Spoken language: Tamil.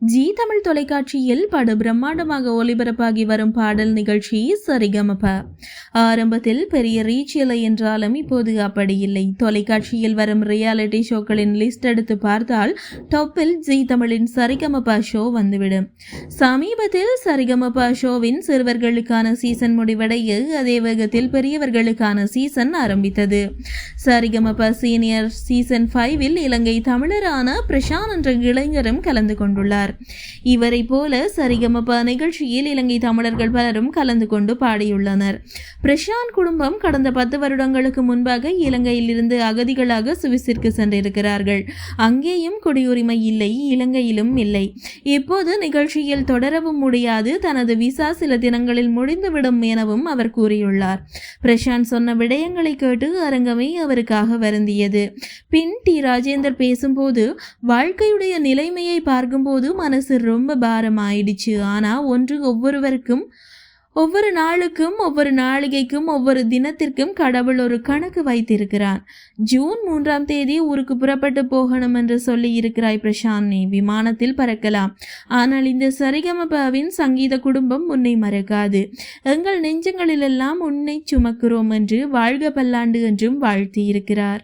ஜி தமிழ் தொலைக்காட்சியில் படு பிரம்மாண்டமாக ஒளிபரப்பாகி வரும் பாடல் நிகழ்ச்சி சரிகமப. ஆரம்பத்தில் பெரிய ரீச் இல்லை என்றாலும் இப்போது அப்படி இல்லை. தொலைக்காட்சியில் வரும் ரியாலிட்டி ஷோக்களின் லிஸ்ட் எடுத்து பார்த்தால் டாப்பில் ஜி தமிழின் சரிகமப ஷோ வந்துவிடும். சமீபத்தில் சரிகமப ஷோவின் சிறுவர்களுக்கான சீசன் முடிவடைய அதே வேகத்தில் பெரியவர்களுக்கான சீசன் ஆரம்பித்தது. சரிகமப சீனியர் சீசன் ஃபைவில் இலங்கை தமிழரான பிரசாந்த் என்ற இளைஞரும் கலந்து கொண்டுள்ளார். இவரை போல சரிகமப நிகழ்ச்சியில் இலங்கை தமிழர்கள் பலரும் கலந்து கொண்டு பாடியுள்ளனர். பிரஷாந்த் குடும்பம் கடந்த பத்து வருடங்களுக்கு முன்பாக இலங்கையிலிருந்து அகதிகளாக சுவிசிற்கு சென்றிருக்கிறார்கள். அங்கேயும் குடியுரிமை இல்லை இலங்கையிலும் இல்லை. இப்போது நிகழ்ச்சியில் தொடரவும் முடியாது தனது விசா சில தினங்களில் முடிந்துவிடும் எனவும் அவர் கூறியுள்ளார். பிரசாந்த் சொன்ன விடயங்களை கேட்டு அரங்கமே அவருக்காக வருந்தியது. பின் டி. ராஜேந்தர் பேசும்போது வாழ்க்கையுடைய நிலைமையை பார்க்கும்போது மனசு ரொம்ப பாரம் ஆயிடுச்சு ஆனால் ஒன்று ஒவ்வொருவருக்கும் ஒவ்வொரு நாளுக்கும் ஒவ்வொரு நாளிகைக்கும் ஒவ்வொரு தினத்திற்கும் கடவுள் ஒரு கணக்கு வைத்திருக்கிறான் ஜூன் மூன்றாம் தேதி ஊருக்கு புறப்பட்டு போகணும் என்று சொல்லி இருக்கிறாய் பிரசாந்த். நீ விமானத்தில் பறக்கலாம். ஆனால் இந்த சரிகமபாவின் சங்கீத குடும்பம் உன்னை மறக்காது. எங்கள் நெஞ்சங்களிலெல்லாம் உன்னை சுமக்கிறோம் என்று வாழ்க பல்லாண்டு என்றும் வாழ்த்தி இருக்கிறார்